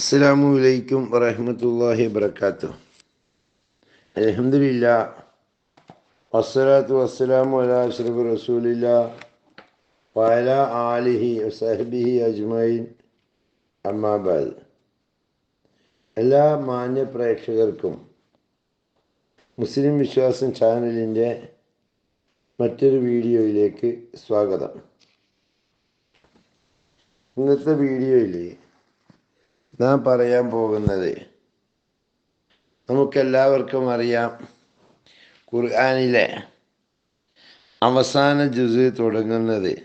അസ്സലാമു അലൈക്കും വറഹമത്തല്ലാഹി വബർക്കാത്തു അലഹമില്ല വസ്സലാത്തു വസ്സലാമു അലാ അഷ്റഫ് റസൂലില്ല പല ആലിഹി സഹബിഹി അജ്മൈൻ അമ്മാബാദ് എല്ലാ മാന്യ പ്രേക്ഷകർക്കും മുസ്ലിം വിശ്വാസം ചാനലിന്റെ മറ്റൊരു വീഡിയോയിലേക്ക് സ്വാഗതം. ഇന്നത്തെ വീഡിയോയിൽ നാം പറയാൻ പോകുന്നത് നമുക്കെല്ലാവർക്കും അറിയാം ഖുർആാനിലെ അവസാന ജുസ് തുടങ്ങുന്നത്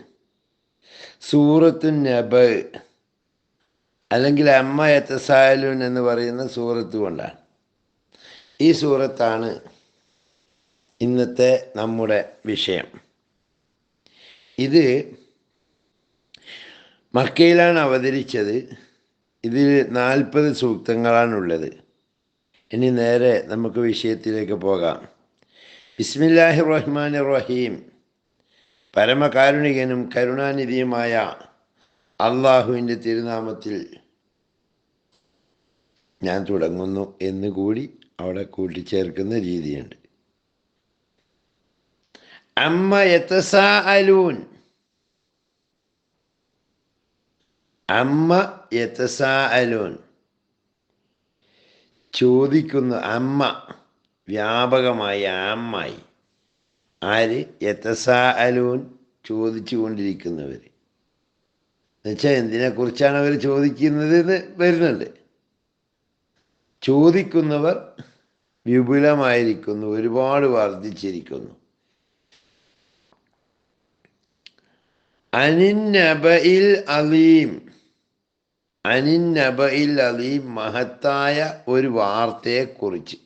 സൂറത്തു നബ് അല്ലെങ്കിൽ അമ്മ എത്തസായലുൻ എന്ന് പറയുന്ന സൂറത്ത് കൊണ്ടാണ്. ഈ സൂറത്താണ് ഇന്നത്തെ നമ്മുടെ വിഷയം. ഇത് മക്കയിലാണ് അവതരിച്ചത്. ഇതിൽ നാൽപ്പത് സൂക്തങ്ങളാണുള്ളത്. ഇനി നേരെ നമുക്ക് വിഷയത്തിലേക്ക് പോകാം. ബിസ്മില്ലാഹി റഹ്മാൻ റഹീം പരമകാരുണികനും കരുണാനിധിയുമായ അള്ളാഹുവിന്റെ തിരുനാമത്തിൽ ഞാൻ തുടങ്ങുന്നു എന്ന് കൂടി അവിടെ കൂട്ടിച്ചേർക്കുന്ന രീതിയുണ്ട്. അമ്മ എത്തസാ അലൂൻ അമ്മ യത്തസാ ചോദിക്കുന്നു അമ്മ വ്യാപകമായി അമ്മായി. ആര്? യത്തസാ അലൂൻ ചോദിച്ചു കൊണ്ടിരിക്കുന്നവർ എന്നുവെച്ചാൽ എന്തിനെക്കുറിച്ചാണ് അവർ ചോദിക്കുന്നത് എന്ന് വരുന്നുണ്ട്. ചോദിക്കുന്നവർ വിപുലമായിരിക്കുന്നു ഒരുപാട് വർദ്ധിച്ചിരിക്കുന്നു. അനിന്നബയിൽ അലീം അനിന്നബയിൽ അലീം മഹത്തായ ഒരു വാർത്തയെക്കുറിച്ച്.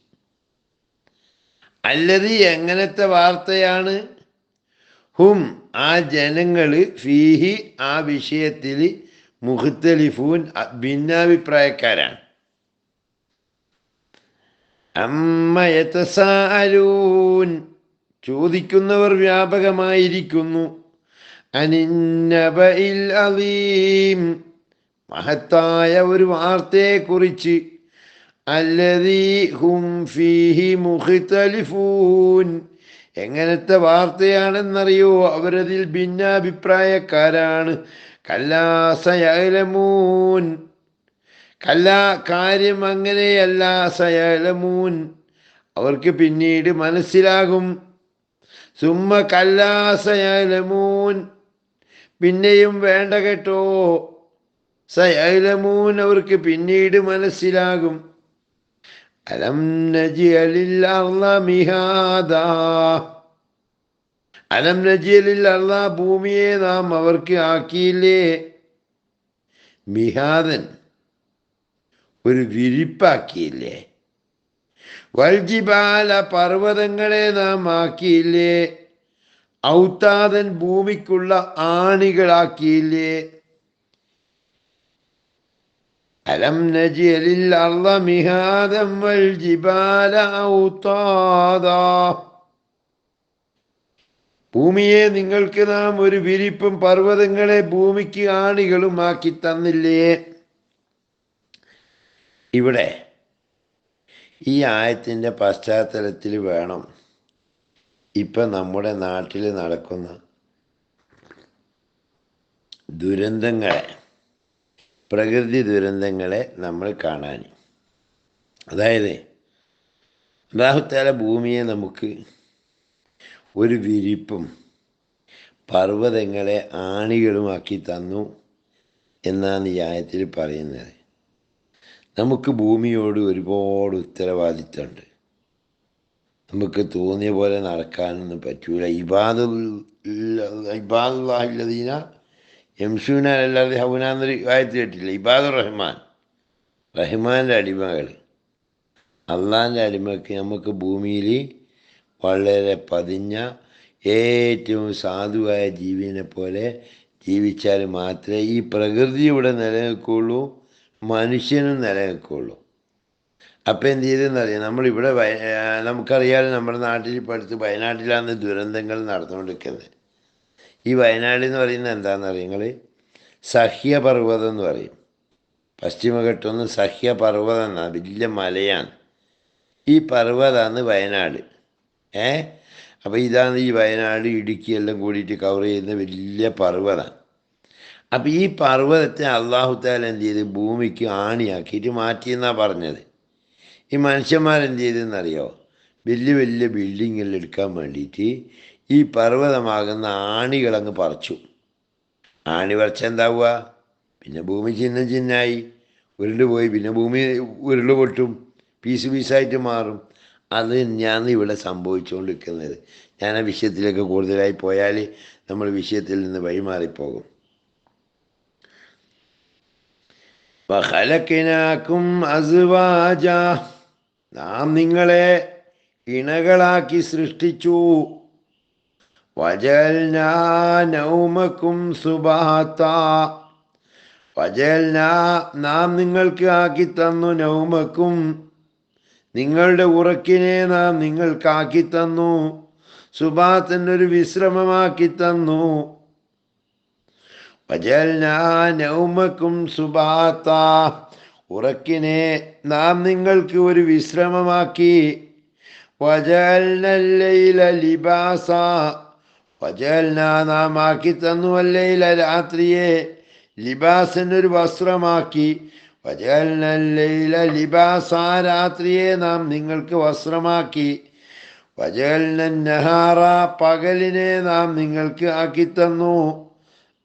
അല്ലത് എങ്ങനത്തെ വാർത്തയാണ്? ഹും ആ ജനങ്ങൾ ഫീഹി ആ വിഷയത്തിൽ മുഖത്തലിഫൂൻ ഭിന്നാഭിപ്രായക്കാരാണ്. അമ്മയത്തസാരൂൻ ചോദിക്കുന്നവർ വ്യാപകമായിരിക്കുന്നു. അനിന്നബയിൽ അലീം മഹത്തായ ഒരു വാർത്തയെക്കുറിച്ച്. എങ്ങനത്തെ വാർത്തയാണെന്നറിയോ? അവരതിൽ ഭിന്നാഭിപ്രായക്കാരാണ്. കല്ലാസയലമൂൻ കല്ലാ കാര്യം അങ്ങനെയല്ല സയലമൂൻ അവർക്ക് പിന്നീട് മനസ്സിലാകും. സുമ്മ കല്ലാസയലമൂൻ പിന്നെയും വേണ്ട കേട്ടോ. സയലമൂൻ അവർക്ക് പിന്നീട് മനസ്സിലാകും. അലം അലം നജിയലിൽ അള്ള ഭൂമിയെ നാം അവർക്ക് ആക്കിയില്ലേ? മിഹാദൻ ഒരു വിരിപ്പാക്കിയില്ലേ? വൽജിബാല പർവതങ്ങളെ നാം ആക്കിയില്ലേ? ഔത്താദൻ ഭൂമിക്കുള്ള ആണികളാക്കിയില്ലേ? അലം نجعل الأرض مهادا والجبال أوطادا ഭൂമിയെ നിങ്ങൾക്ക് നാം ഒരു വിരിപ്പും പർവതങ്ങളെ ഭൂമിക്ക് ആണികളും ആക്കി തന്നില്ലേ? ഇവിടെ ഈ ആയത്തിന്റെ പശ്ചാത്തലത്തിൽ വേണം. ഇപ്പം നമ്മുടെ നാട്ടിൽ നടക്കുന്ന ദുരന്തങ്ങളെ പ്രകൃതി ദുരന്തങ്ങളെ നമ്മൾ കാണാൻ. അതായത് അള്ളാഹുത്താല ഭൂമിയെ നമുക്ക് ഒരു വിരിപ്പും പർവതങ്ങളെ ആണികളുമാക്കി തന്നു എന്നാണ് ഈ ആയത്തിൽ പറയുന്നത്. നമുക്ക് ഭൂമിയോട് ഒരുപാട് ഉത്തരവാദിത്തമുണ്ട്. നമുക്ക് തോന്നിയ പോലെ നടക്കാനൊന്നും പറ്റൂല. ഇബാദുൽ ഇബാദുല്ലാഹില്ലദീന എംസൂന അല്ലാതെ ഹൗനാന്നൊരു വായത്തി കേട്ടില്ല. ഇബാദുർ റഹ്മാൻ. റഹ്മാന്റെ അടിമകൾ. അള്ളാന്റെ അടിമക്ക് നമുക്ക് ഭൂമിയിൽ വളരെ പതിഞ്ഞ ഏറ്റവും സാധുവായ ജീവിനെ പോലെ ജീവിച്ചാൽ മാത്രമേ ഈ പ്രകൃതി ഇവിടെ നിലനിൽക്കുള്ളൂ മനുഷ്യനും നിലനിൽക്കുള്ളൂ. അപ്പം എന്ത് ചെയ്തെന്നറിയാം? നമ്മളിവിടെ വയ നമുക്കറിയാതെ നമ്മുടെ നാട്ടിൽ ഇപ്പോൾ അടുത്ത് വയനാട്ടിലാണ് ദുരന്തങ്ങൾ നടന്നുകൊണ്ടിരിക്കുന്നത്. ഈ വയനാട് എന്ന് പറയുന്നത് എന്താണെന്ന് അറിയുങ്ങൾ സഹ്യപർവതം എന്ന് പറയും. പശ്ചിമഘട്ടമൊന്ന് സഹ്യപർവതം എന്നാണ് വലിയ മലയാണ്. ഈ പർവതമാണ് വയനാട്. ഏ? അപ്പോൾ ഇതാണ് ഈ വയനാട് ഇടുക്കി എല്ലാം കൂടിയിട്ട് കവർ ചെയ്യുന്ന വലിയ പർവതമാണ് അപ്പോൾ ഈ പർവതത്തെ അള്ളാഹുത്താല എന്ത് ചെയ്ത്? ഭൂമിക്ക് ആണിയാക്കിയിട്ട് മാറ്റിയെന്നാണ് പറഞ്ഞത്. ഈ മനുഷ്യന്മാരെന്ത് ചെയ്തെന്നറിയോ? വലിയ വലിയ ബിൽഡിങ്ങിൽ എടുക്കാൻ വേണ്ടിയിട്ട് ഈ പർവതമാകുന്ന ആണികളങ്ങ് പറിച്ചു. ആണി പറിച്ച എന്താവുക? പിന്നെ ഭൂമി ചിഹ്നം ചിഹ്നമായി ഉരുണ്ട് പോയി. പിന്നെ ഭൂമി ഉരുൾ പൊട്ടും. പീസ് പീസായിട്ട് മാറും. അത് ഞാൻ ഇവിടെ സംഭവിച്ചുകൊണ്ടിരിക്കുന്നത്. ഞാൻ ആ വിഷയത്തിലേക്ക് കൂടുതലായി പോയാൽ നമ്മൾ വിഷയത്തിൽ നിന്ന് വഴിമാറിപ്പോകും. വഹലക്കിനാക്കും അസുവാജ. നാം നിങ്ങളെ ഇണകളാക്കി സൃഷ്ടിച്ചു. വജൽനൗമക്കും സുബാത്ത. വജൽന നാം നിങ്ങൾക്ക് ആക്കി തന്നു നൗമക്കും. നിങ്ങളുടെ ഉറക്കിനെ നാം നിങ്ങൾക്കാക്കി തന്നു. സുബാത്തിനൊരു വിശ്രമമാക്കി തന്നു. നൗമക്കും സുബാത്ത. ഉറക്കിനെ നാം നിങ്ങൾക്ക് ഒരു വിശ്രമമാക്കി. വജൽനല്ലയില ലിബാസ. വജൽന നാം ആക്കി അല്ലയില രാത്രിയെ ലിബാസിനൊരു വസ്ത്രമാക്കി. വജൽനല്ലയില ലിബാസ രാത്രിയെ നാം നിങ്ങൾക്ക് വസ്ത്രമാക്കി. വജൽനഹാറ പകലിനെ നാം നിങ്ങൾക്ക് ആക്കി തന്നു.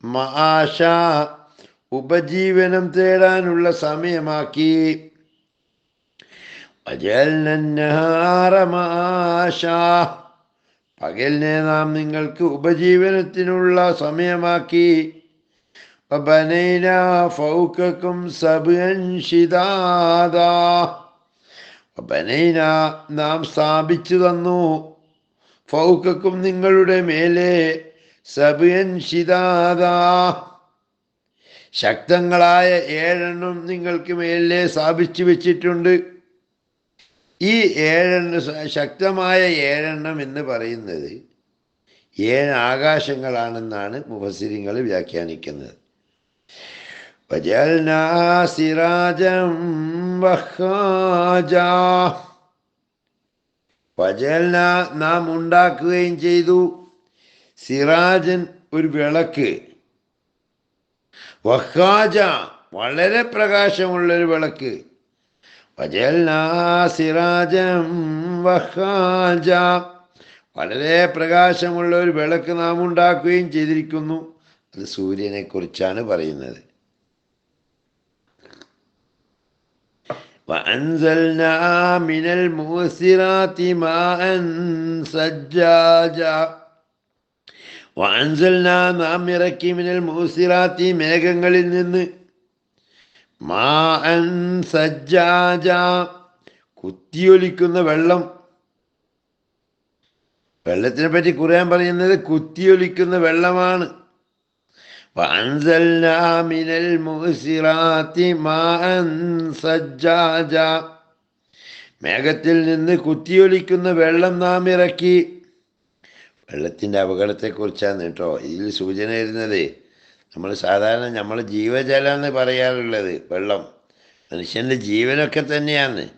മാഷ ഉപജീവനം തേടാനുള്ള സമയമാക്കി. മാഷ പകലിനെ നാം നിങ്ങൾക്ക് ഉപജീവനത്തിനുള്ള സമയമാക്കി. ഫൗക്കും നാം സ്ഥാപിച്ചു തന്നു. ഫൗക്കും നിങ്ങളുടെ മേലെ ശക്തങ്ങളായ ഏഴെണ്ണം നിങ്ങൾക്ക് മേലെ സ്ഥാപിച്ചു വെച്ചിട്ടുണ്ട്. ഈ ഏഴെണ്ണം ശക്തമായ ഏഴെണ്ണം എന്ന് പറയുന്നത് ഏഴ് ആകാശങ്ങളാണെന്നാണ് മുഫസിരിങ്ങൾ വ്യാഖ്യാനിക്കുന്നത്. സിറാജം നാം ഉണ്ടാക്കുകയും ചെയ്തു. സിറാജൻ ഒരു വിളക്ക്. വഹാജ വളരെ പ്രകാശമുള്ളൊരു വിളക്ക്. സിറാജം വഹാജ. വളരെ പ്രകാശമുള്ള ഒരു വിളക്ക് നാം ഉണ്ടാക്കുകയും ചെയ്തിരിക്കുന്നു. അത് സൂര്യനെ കുറിച്ചാണ് പറയുന്നത് മിനൽ സജ്ജാജ. നാം ഇറക്കി മിനൽ മൂസിറാത്തി മേഘങ്ങളിൽ നിന്ന് മാഅൻ സജ്ജാജ. കുത്തിയൊലിക്കുന്ന വെള്ളം. വെള്ളത്തിനെ പറ്റി ഖുർആൻ പറയുന്നത് കുത്തിയൊലിക്കുന്ന വെള്ളമാണ്. മിനൽ സജ്ജാജ. മേഘത്തിൽ നിന്ന് കുത്തിയൊലിക്കുന്ന വെള്ളം നാം ഇറക്കി. വെള്ളത്തിന്റെ അപകടത്തെക്കുറിച്ചാണ് കേട്ടോ ഇതിൽ സൂചന വരുന്നത്. നമ്മൾ സാധാരണ നമ്മൾ ജീവജലം എന്ന് പറയാറുള്ളത് വെള്ളം. മനുഷ്യന്റെ ജീവനൊക്കെ തന്നെയാണ്.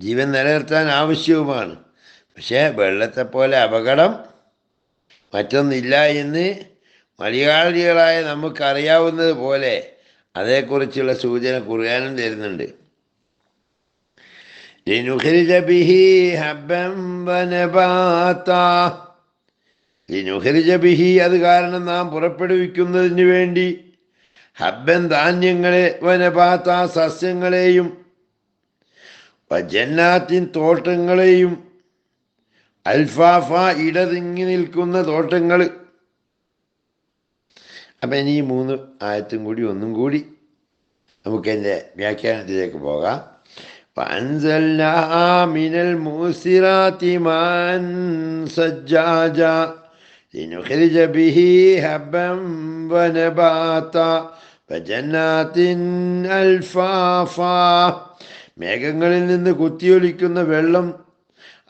ജീവൻ നിലനിർത്താൻ ആവശ്യവുമാണ്. പക്ഷേ വെള്ളത്തെ പോലെ അപകടം മറ്റൊന്നില്ല എന്ന് മലയാളികളായ നമുക്കറിയാവുന്നത് പോലെ അതേക്കുറിച്ചുള്ള സൂചന കുറുകാനും തരുന്നുണ്ട്. ലിനുഖരിജ ബിഹി വനബാത്താ ലിനുഹരിജ ബിഹി അത് കാരണം നാം പുറപ്പെടുവിക്കുന്നതിന് വേണ്ടി ഹബ്ബൻ ധാന്യങ്ങളെ വനപാത്ത സസ്യങ്ങളെയും ജന്നാത്തിൻ തോട്ടങ്ങളെയും അൽഫാഫ ഇടതിങ്ങി നിൽക്കുന്ന തോട്ടങ്ങൾ അപ്പം ഇനി ഈ മൂന്ന് ആയത്തും കൂടി ഒന്നും കൂടി നമുക്ക് എൻ്റെ വ്യാഖ്യാനത്തിലേക്ക് പോകാം فأنزلنا من الموسرات ماء سجاجا لنخرج به هبا ونباتا وجنات ألفافا മേഘങ്ങളിൽ നിന്ന് കുത്തിയൊലിക്കുന്ന വെള്ളം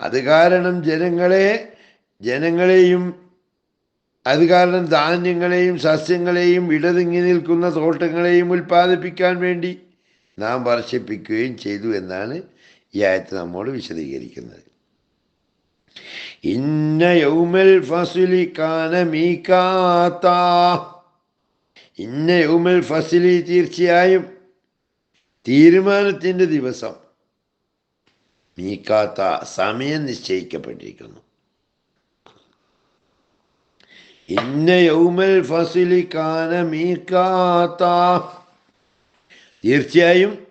അത് കാരണം ജനങ്ങളെ ജനങ്ങളെയും അത് കാരണം ധാന്യങ്ങളെയും സസ്യങ്ങളെയും ഇടതിങ്ങി നിൽക്കുന്ന തോട്ടങ്ങളെയും ഉൽപ്പാദിപ്പിക്കാൻ വേണ്ടി നാം വർഷിപ്പിക്കുകയും ചെയ്തു എന്നാണ് ഈ ആയത്ത് നമ്മോട് വിശദീകരിക്കുന്നത് ഇന്ന യൗമൽ ഫസിലി കാന മീക്കാത്ത ഇന്ന യൗമൽ ഫസിലി തീർച്ചയായും തീരുമാനത്തിന്റെ ദിവസം മീക്കാത്ത സമയം നിശ്ചയിക്കപ്പെട്ടിരിക്കുന്നു. ഇന്ന യൗമൽ ഫസിലി കാന മീക്കാത്ത തീർച്ചയായും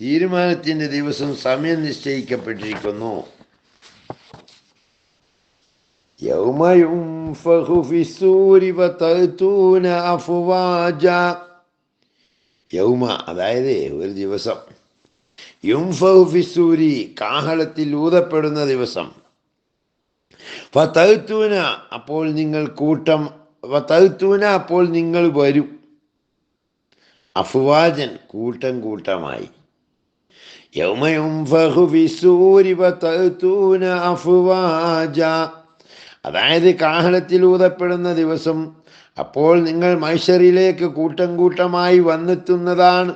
തീരുമാനത്തിന്റെ ദിവസം സമയം നിശ്ചയിക്കപ്പെട്ടിരിക്കുന്നു. يوم ينفخ في السور فتأتون أفواجا യൗമ അതായത് ഒരു ദിവസം യുംഫഹു ഫിസൂരി കാഹളത്തിൽ ഊതപ്പെടുന്ന ദിവസം ഫതൗത്തൂന അപ്പോൾ നിങ്ങൾ കൂട്ടം ഫതൗത്തൂന അപ്പോൾ നിങ്ങൾ വരും അഫ്വാജൻ കൂട്ടം കൂട്ടമായി യൗമ യുംഫഹു ഫിസൂരി ഫതൗത്തൂന അഫ്വാജ അതായത് കാഹനത്തിൽ ഊതപ്പെടുന്ന ദിവസം. അപ്പോൾ നിങ്ങൾ മൈഷറിലേക്ക് കൂട്ടം കൂട്ടമായി വന്നെത്തുന്നതാണ്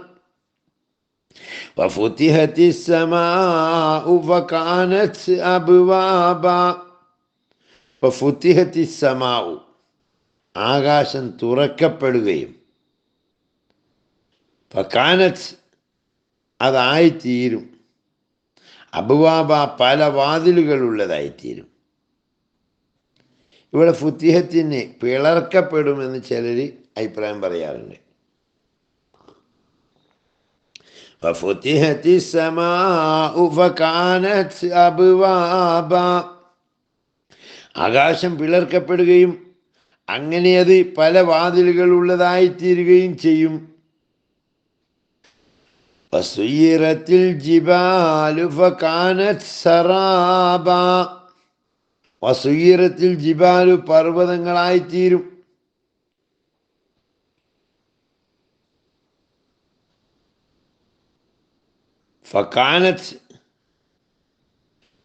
ആകാശം തുറക്കപ്പെടുകയും. അതായിത്തീരും. അബുവാബ പല വാതിലുകളുള്ളതായിത്തീരും ഇവിടെ ഫുത്തിഹത്തിന് പിളർക്കപ്പെടുമെന്ന് ചിലർ അഭിപ്രായം പറയാറുണ്ട് ففتحت السماء فكانت أبوابا ആകാശം പിളർക്കപ്പെടുകയും അങ്ങനെ അത് പല വാതിലുകൾ ഉള്ളതായിത്തീരുകയും ചെയ്യും വസുയിറത്തിൽ ജിബാലു ഫകാനത് സറാബ വസുയിറത്തിൽ ജിബാലു പർവതങ്ങളായിത്തീരും. ഫക്കാനത്ത്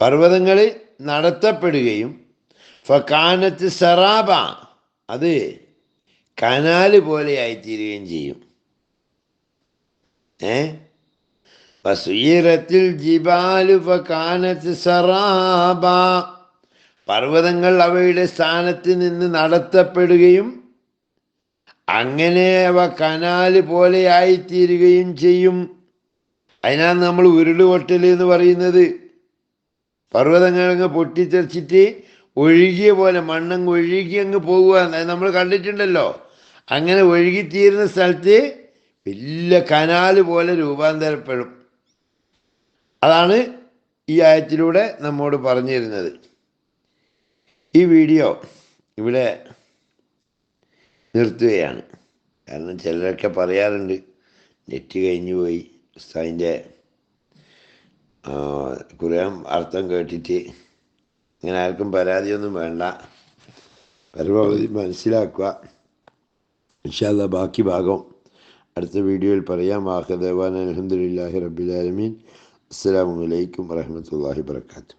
പർവതങ്ങൾ നടത്തപ്പെടുകയും ഫക്കാനത്ത് സറാബ അത് കനാല് പോലെ ആയിത്തീരുകയും ചെയ്യും. ഏ? വസുയരത്തിൽ ജിബാലു ഫക്കാനത്ത് സറാബ. പർവതങ്ങൾ അവയുടെ സ്ഥാനത്ത് നിന്ന് നടത്തപ്പെടുകയും അങ്ങനെ അവ കനാല് പോലെയായിത്തീരുകയും ചെയ്യും. അതിനാണ് നമ്മൾ ഉരുളുപൊട്ടൽ എന്ന് പറയുന്നത്. പർവതങ്ങൾ അങ്ങ് പൊട്ടിത്തെറിച്ചിട്ട് ഒഴുകിയ പോലെ മണ്ണങ്ങ് ഒഴുകി അങ്ങ് പോകുക. നമ്മൾ കണ്ടിട്ടുണ്ടല്ലോ. അങ്ങനെ ഒഴുകിത്തീരുന്ന സ്ഥലത്ത് വലിയ കനാല് പോലെ രൂപാന്തരപ്പെടും. അതാണ് ഈ ആയത്തിലൂടെ നമ്മോട് പറഞ്ഞു തരുന്നത് ഈ വീഡിയോ ഇവിടെ നിർത്തുകയാണ്. കാരണം ചിലരൊക്കെ പറയാറുണ്ട് നെറ്റ് കഴിഞ്ഞു പോയി. ഉസ്താദിന്റെ ഖുർആൻ അർത്ഥം കേട്ടിട്ട് ഇങ്ങനെ ആർക്കും പരാതിയൊന്നും വേണ്ട. പരമാവധി മനസ്സിലാക്കുക. ഇൻഷാല്ല ബാക്കി ഭാഗം അടുത്ത വീഡിയോയിൽ പറയാം. വാഹദേവാൻ അലഹമുല്ലാഹി റബിലാലമീൻ അസ്സാം വലൈക്കും വറഹമത്തല്ലാഹി വർക്കാത്തു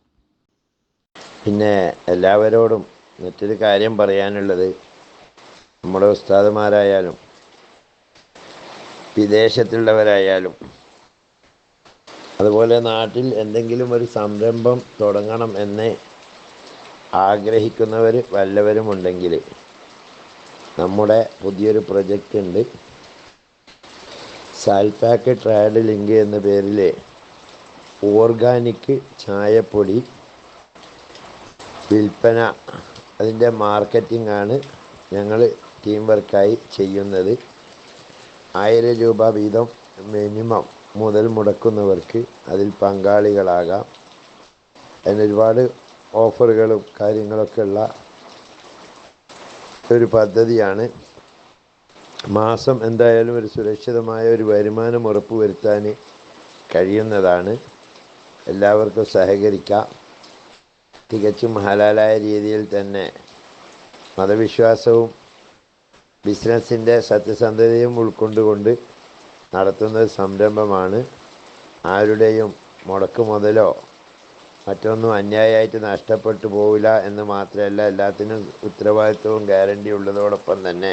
പിന്നെ എല്ലാവരോടും മറ്റൊരു കാര്യം പറയാനുള്ളത് നമ്മുടെ ഉസ്താദുമാരായാലും വിദേശത്തുള്ളവരായാലും അതുപോലെ നാട്ടിൽ എന്തെങ്കിലും ഒരു സംരംഭം തുടങ്ങണം എന്ന് ആഗ്രഹിക്കുന്നവർ വല്ലവരുമുണ്ടെങ്കിൽ നമ്മുടെ പുതിയൊരു പ്രൊജക്റ്റ് ഉണ്ട്. സാൽപാക്ക് ട്രയഡ് ലിങ്ക് എന്ന പേരിൽ ഓർഗാനിക് ചായപ്പൊടി വിൽപ്പന അതിന്റെ മാർക്കറ്റിംഗ് ആണ് ഞങ്ങൾ ടീം വർക്കായി ചെയ്യുന്നത്. ആയിരം രൂപ വീതം മിനിമം മുതൽ മുടക്കുന്നവർക്ക് അതിൽ പങ്കാളികളാകാം. അതിന് ഒരുപാട് ഓഫറുകളും കാര്യങ്ങളൊക്കെ ഉള്ള ഒരു പദ്ധതിയാണ്. മാസം എന്തായാലും ഒരു സുരക്ഷിതമായ ഒരു വരുമാനം ഉറപ്പുവരുത്താൻ കഴിയുന്നതാണ്. എല്ലാവർക്കും സഹകരിക്കാം. തികച്ചും ഹലാലായ രീതിയിൽ തന്നെ മതവിശ്വാസവും ബിസിനസ്സിന്റെ സത്യസന്ധതയും ഉൾക്കൊണ്ടുകൊണ്ട് നടത്തുന്ന സംരംഭമാണ് ആരുടെയും മുടക്ക് മുതലോ മറ്റൊന്നും അന്യായമായിട്ട് നഷ്ടപ്പെട്ടു പോവില്ല എന്ന് മാത്രമല്ല എല്ലാത്തിനും ഉത്തരവാദിത്വവും ഗ്യാരണ്ടി ഉള്ളതോടൊപ്പം തന്നെ